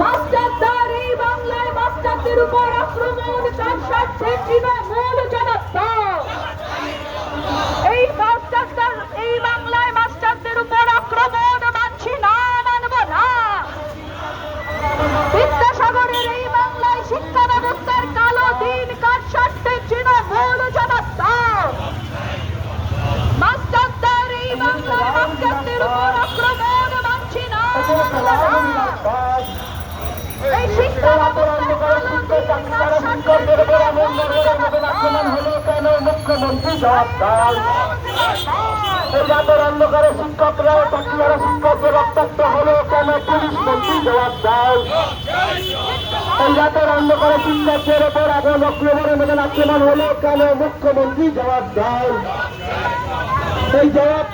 মাস্টারদের এই বাংলায় মাস্টারদের উপর আক্রমণ তার সাথে মূল মুখ্যমন্ত্রী জবাব দান এই রাতের অন্ধকারে শিক্ষকরা চাকরিয়ারা শিক্ষকদের রক্তাক্ত হলো কেন পুলিশ মন্ত্রী জবাব দান। এই এই জবাব